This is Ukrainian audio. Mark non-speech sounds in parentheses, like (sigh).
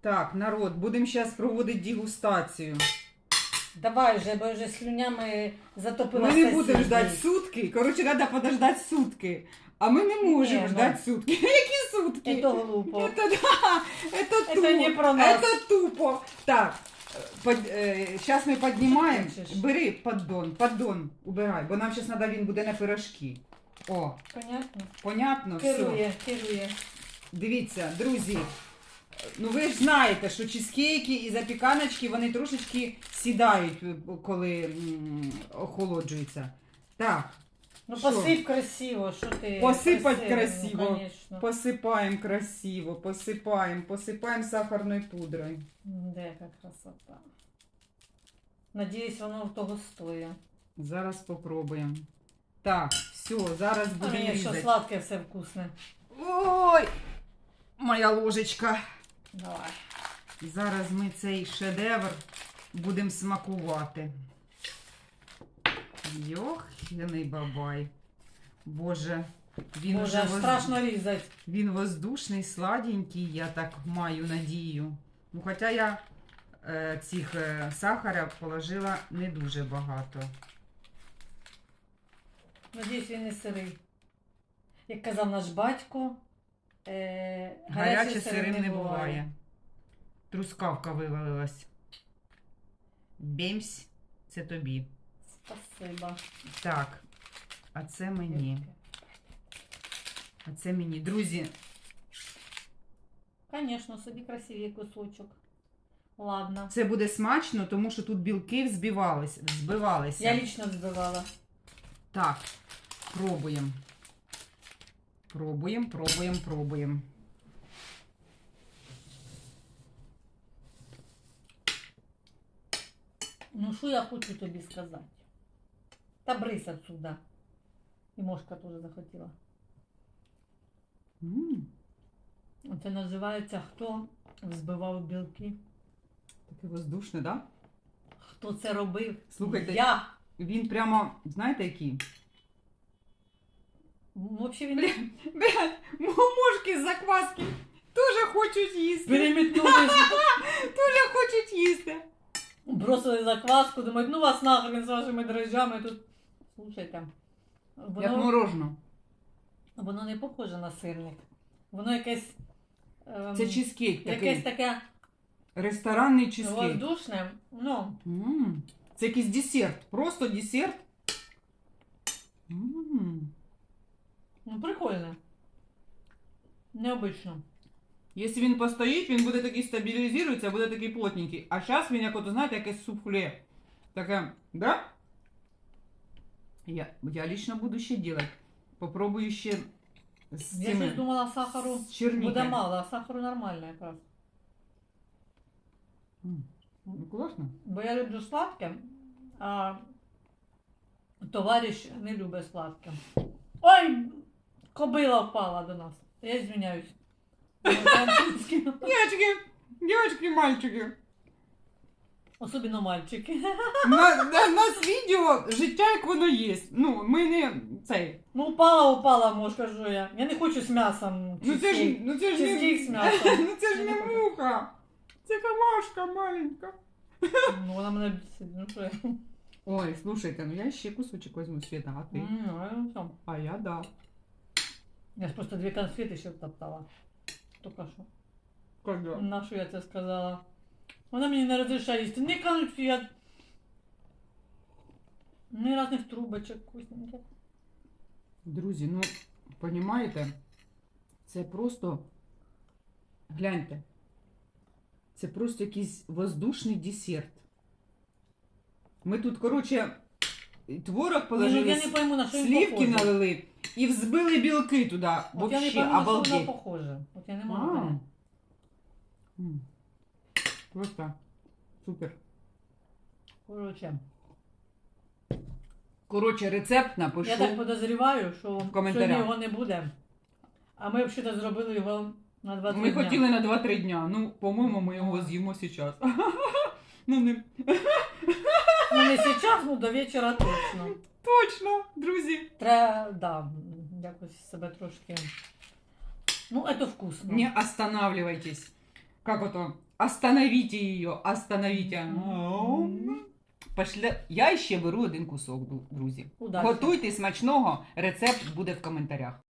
Так, народ, будемо зараз проводити дегустацію. Давай вже, бо вже слюнями затопила Ми не будемо сусідів. ждати сутки. Коротше, треба подождати сутки. А ми не можемо Ні, ну. ждати сутки. (laughs) Які сутки? Это глупо. Это, да, это, Это тупо. не про нас. Это тупо. Так, под, сейчас ми піднімаємо. Хочеш? Бери поддон, поддон убирай, бо нам зараз треба він буде на пирожки. О, Понятно? понятно, все. Керує, керує. Дивіться, друзі. Ну ви ж знаєте, що чизкейки і запіканочки вони трошечки сідають, е, коли м, охолоджуються. Так, Ну Що? посип красиво, що ти. Посипать красиво, красиво. Ну, конечно. посипаємо красиво, посипаємо, посипаємо сахарною пудрою. Де яка красота. Надіюсь, воно того стоїть. Зараз попробуємо. Так, все, зараз А будемо мені що різати. сладке все вкусне. Ой! Моя ложечка. Давай. Зараз ми цей шедевр будемо смакувати. Йохений бабай. Боже, він Боже, воз- страшно різати. він воздушний, сладенький, я так маю надію. Ну, хоча я е, цих е, сахара положила не дуже багато. Надіюсь, він не сирий. Як казав наш батько, е, Гаряче сирим не буває. Трускавка вивалилась. Бемсь, це тобі. Спасибо. Так, а це мені. А це мені. Друзі, Звісно, собі красивий кусочок. Ладно. це буде смачно, тому що тут білки взбивались, взбивалися. Я лично збивала. Так, пробуємо. Пробуємо, пробуємо, пробуємо. Ну, що я хочу тобі сказати? Та брись отсюда. І мошка теж захотіла. М, Це називається хто взбивав білки. Таке воздушне, да? Хто це робив? Слухайте, Я. Він прямо, знаєте, який? Взагалі він Блядь, мошки з закваски теж хочуть їсти. перемітнулись. (laughs) Теж хочуть їсти. Бросили закваску, думають, ну вас нахрен з вашими дрожжами тут. Слушайте, Як воно, морожено. воно не похоже на сирник. Воно якесь. ем, Це чизкейк якесь такий. таке Ресторанний чизкейк. воздушне. Ну, М, Це якийсь десерт. Просто десерт. М. ну прикольне. Необично. Якщо він постоїть, він буде такий стабілізується, буде такий плотненький. А зараз він, як от, знаєте, якесь суфле. Таке, да? Я, я лично буду ще делать. Попробую ще з Я цими, щось думала, сахару з черникою. буде мало, а сахару нормально якраз. М, Ну, класно. Бо я люблю сладке, а товариш не любить сладке. Ой, кобила впала до нас. Я звиняюсь. Девочки, девочки, мальчики. Особливо мальчики. На, на, нас відео життя, як воно є. Ну, ми не цей. Ну, упала, упала, може, кажу я. Я не хочу з м'ясом. Ну це ж, чизкейк. ну це ж Чизкейк з не, м'ясом. (laughs) ну це ж Я не не хочу. муха. Це камашка маленька. Ну, вона мене бісить. Ну, що я? Ой, слушайте, ну я ще кусочек возьму, Света, а ти? М, ну, я сам. А я да. Я ж просто дві конфети ще втоптала. Тільки що. Когда? На що я це сказала? Вона мені не розрішає їсти ні конфет, ні різних трубочок вкусненьких. Друзі, ну, понімаєте, це просто, гляньте, це просто якийсь воздушний десерт. Ми тут, коротше, творог Ні, ну, я не пойму, на що він слівки похоже. налили і взбили білки туди. От я не Вообще, що воно обалдеть. похоже. От я не можу. А. понять. М. Просто супер. Коротше, Коротше, рецепт напишу. я так подозріваю, що коментарях. сьогодні його не буде. А ми взагалі зробили його на 2 Ми дня. хотіли на 2-3 дня. Ну, по-моєму, ми його з'їмо зараз. (laughs) Ну, не Ну не зараз, ну до вечора точно. точно, друзі. Треба, да, якось себе трошки. Ну, це вкусно. Не останавливайтесь. Как ото? Остановите її, остановите. М. Пошля... Я ще беру один кусок, друзі. Удачі. Готуйте смачного, рецепт буде в коментарях.